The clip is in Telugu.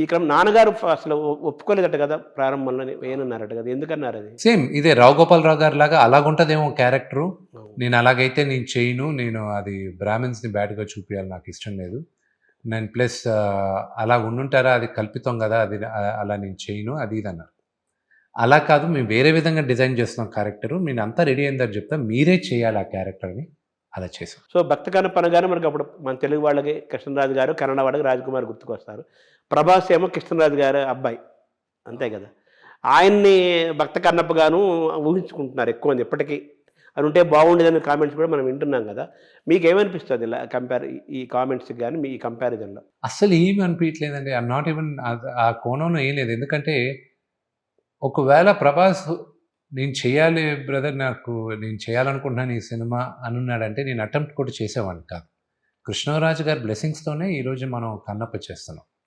ఈ క్రమం నాన్నగారు అసలు ఒప్పుకోలేదట కదా ప్రారంభంలో వేయనన్నారట కదా ఎందుకన్నారు అది సేమ్ ఇదే రావు గోపాలరావు గారి లాగా అలాగుంటుందేమో క్యారెక్టరు. నేను అలాగైతే నేను చేయను నేను అది బ్రాహ్మిన్స్ని బ్యాడ్గా చూపించాలి నాకు ఇష్టం లేదు. నేను ప్లస్ అలా ఉండుంటారా అది కల్పితం కదా అది అలా నేను చేయను అది ఇది అన్నారు. అలా కాదు మేము వేరే విధంగా డిజైన్ చేస్తున్నాం క్యారెక్టరు నేను అంతా రెడీ అయిందని చెప్తా మీరే చేయాలి ఆ క్యారెక్టర్ని. అలా చేసాం సో భక్త కనపనగానే మనకి అప్పుడు మన తెలుగు వాళ్ళకి కృష్ణరాజు గారు కన్నడ వాళ్ళకి రాజ్కుమార్ గుర్తుకొస్తారు. ప్రభాస్ ఏమో కృష్ణరాజు గారు అబ్బాయి అంతే కదా. ఆయన్ని భక్త కన్నప్పగాను ఊహించుకుంటున్నారు ఎక్కువ మంది. ఇప్పటికీ అది ఉంటే బాగుండేదని కామెంట్స్ కూడా మనం వింటున్నాం కదా. మీకు ఏమనిపిస్తుంది ఇలా కంపేర్ ఈ కామెంట్స్ కానీ మీ కంపారిజన్లో అస్సలు ఏమి అనిపించలేదండి ఐ నాట్ ఈవెన్ ఆ కోణంలో ఏం లేదు. ఎందుకంటే ఒకవేళ ప్రభాస్ నేను చేయాలి బ్రదర్ నాకు నేను చేయాలనుకుంటున్నాను ఈ సినిమా అనున్నాడంటే నేను అటెంప్ట్ కూడా చేసేవాడిని కాదు. కృష్ణరాజు గారి బ్లెస్సింగ్స్తోనే ఈరోజు మనం కన్నప్ప చేస్తున్నాం.